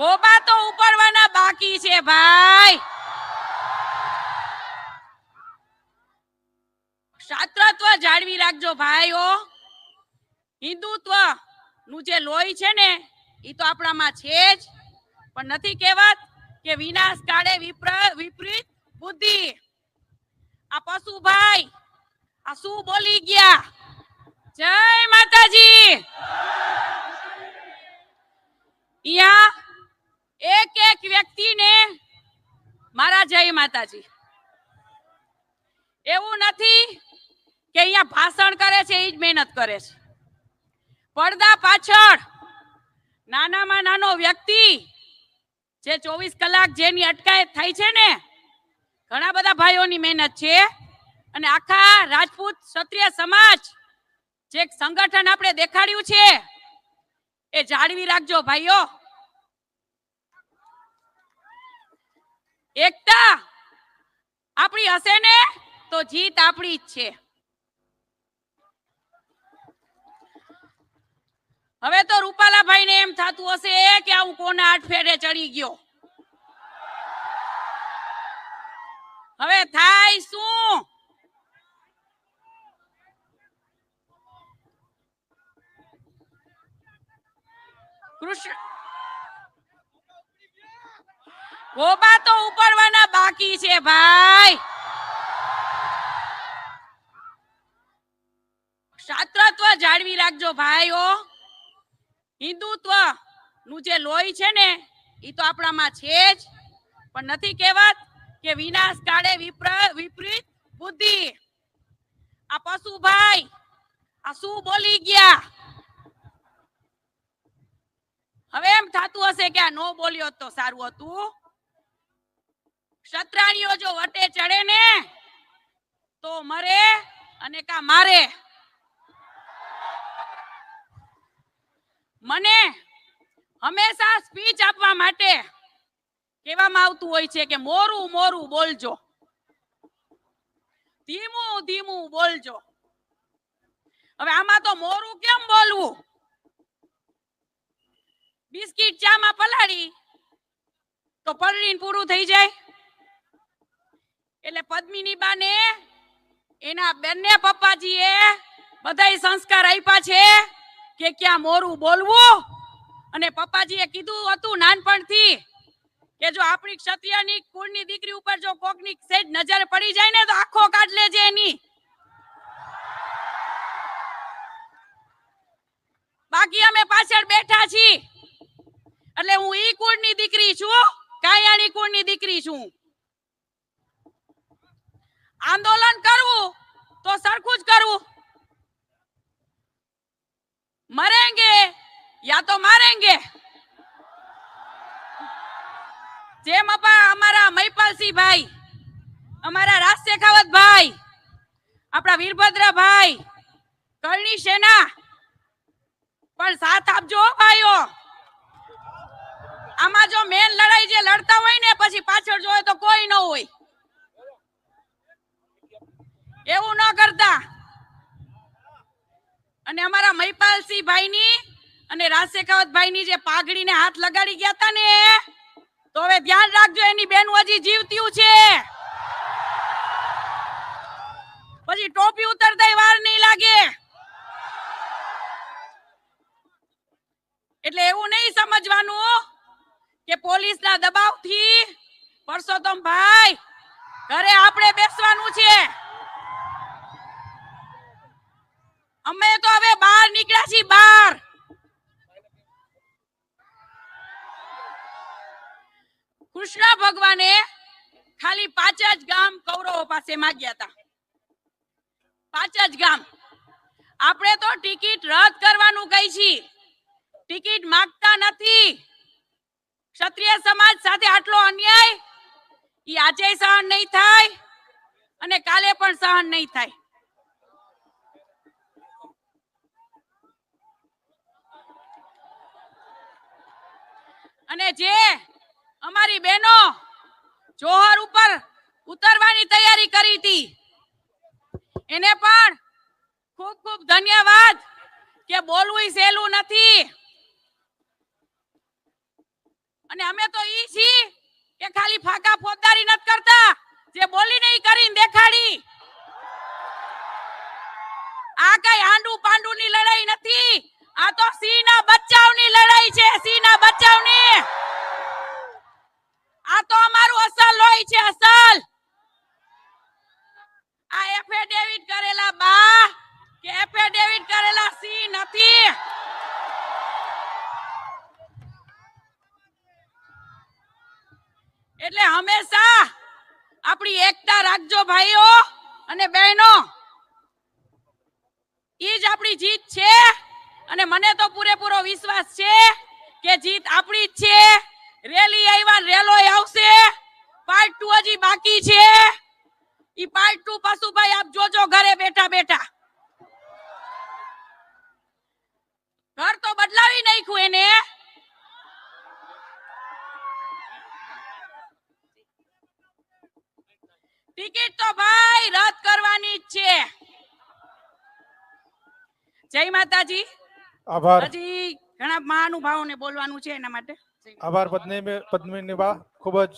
ગોબા તો ઉપડવાના બાકી છે, ભાઈ. શાસ્ત્રત્વ જાળવી રાખજો ભાઈઓ હિન્દુત્વનું જે લોહી છે ને એ તો આપણામાં છે જ. પણ નથી કહેવત કે વિનાશ કાળે વિપ્ર- વિપરીત બુદ્ધિ. આ પશુ ભાઈ, આ શું બોલી ગયા? જય માતાજી. અહીંયા એક એક વ્યક્તિને મારા જય માતાજી. એવું નથી કે અહીંયા ભાષણ કરે છે એ જ મહેનત કરે છે. પડદા પાછળ નાનામાં નાનો વ્યક્તિ જે ચોવીસ કલાક જેની અટકાયત થાય છે ને, ઘણા બધા ભાઈઓની મહેનત છે અને આખા રાજપૂત ક્ષત્રિય સમાજ જે સંગઠન આપણે દેખાડ્યું છે, એ જાળવી રાખજો ભાઈઓ. એકતા આપણી હશે ને, તો જીત આપણી જ છે. હવે તો રૂપાલાભાઈ ને એમ થતું હશે કે આ હું કોના આઠ ફેરે ચડી ગયો. હવે થાય શું? કૃષ્ણ ગોબા તો ઉપડવાના બાકી છે ભાઈ. શાસ્ત્રત્વ જાળવી રાખજો ભાઈઓ હિન્દુત્વનું જે લોહી છે ને એ તો આપણામાં છે જ. પણ નથી કહેવત કે વિનાશ કાળે વિપ્ર- વિપરીત બુદ્ધિ. આ પશુ ભાઈ, આ શું બોલી ગયા? હવે એમ થતું હશે કે આ નો બોલ્યો તો સારું હતું. ક્ષત્રાણીઓ જો વટે ચડે ને, તો મરે અને કા મારે? મને હંમેશા સ્પીચ આપવા માટે કહેવામાં આવતું હોય છે કે મોરું મોરું બોલજો. ધીમું ધીમું બોલજો. હવે આમાં તો મોરું કેમ બોલવું? બિસ્કિટ ચામાં પલાળી, તો પલળીને પૂરું થઈ જાય. એટલે પદ્મિની બાને એના બંને પપ્પાજીએ બધા સંસ્કાર આપ્યા છે કે ક્યાં મોરું બોલવું? અને પપ્પાજીએ કીધું હતું નાનપણથી કે જો આપણી ક્ષત્રિયની કુળની દીકરી ઉપર જો કોકની સેજ નજર પડી જાય ને તો આખો કાઢ લેજે એની. બાકી અમે પાછળ બેઠા છીએ. એટલે હું ઈ કુળની દીકરી છું, કાયાણી કુળની દીકરી છું. આંદોલન કરવું તો સરખું જ કરવું. મરેંગે યા તો મારેંગે. જેમ અમારા મહિપાલસિંહ ભાઈ, અમારા રાજ શેખાવત ભાઈ, આપણા વીરભદ્ર ભાઈ કરણી સેના. પણ સાથ આપજો ભાઈઓ. આમાં જો મેન લડાઈ જે લડતા હોય ને, પછી પાછળ જોવે તો કોઈ ન હોય એવું ન કરતા. અને અમારા મહિપાલસિંહ ભાઈની અને રાજ શેખાવત ભાઈની જે પાઘડીને હાથ લગાડી ગયા હતા ને, તો હવે ધ્યાન રાખજો, એની બેન હજી જીવતી છે. પછી ટોપી ઉતરતા વાર નહીં લાગે. એટલે એવું નહીં સમજવાનું કે પોલીસના દબાવથી પરસોત્તમ ભાઈ ઘરે આપણે બેસવાનું છે. અમે તો હવે બહાર નીકળ્યા છીએ, બહાર. કૃષ્ણ ભગવાને ખાલી પાંચ જ ગામ કૌરવો પાસે માંગ્યા હતા. પાંચ જ ગામ. આપણે તો ટિકિટ રદ કરવાનું કહી છીએ. ટિકિટ માંગતા નથી. ક્ષત્રિય સમાજ સાથે આટલો અન્યાય એ આજે સહન નહીં થાય અને કાલે પણ સહન નહીં થાય. અને જે અમારી બહેનો જોહર ઉપર ઉતરવાની તૈયારી કરી હતી, એને પણ ખૂબ ખૂબ ધન્યવાદ કે બોલવું સહેલું નથી. અને અમે તો ઈ છી કે ખાલી ફાકા ફોજદારી નથી કરતા, જે બોલી નહીં કરીને દેખાડી. આ કઈ આંડુ પાંડુની લડાઈ નથી આ તો સિંહના બચાવની લડાઈ છે, સિંહના બચાવની આ તો અમારું અસલ લોહી છે, અસલ. આ એફિડેવિટ કરેલા બા, કે એફિડેવિટ કરેલા સિંહ નથી. એટલે હંમેશા આપણી એકતા રાખજો ભાઈઓ અને બહેનો. ઈ જ આપણી જીત છે. અને મને તો પૂરેપૂરો વિશ્વાસ છે કે જીત આપણી જ છે. રેલી આવ્યા રેલો આવશે. પાર્ટ ટુ હજી બાકી છે. ઈ પાર્ટ ટુ પશુભાઈ આપ જોજો ઘરે બેઠા બેઠા. ઘર તો બદલાવી નાખ્યું એને. ટિકિટ તો ભાઈ રદ કરવાની જ છે. જય માતાજી. આભાર. હજી ઘણા મહાનુભાવોને બોલવાનું છે એના માટે. આભાર પત્ની પદ્મિની બા ખૂબ જ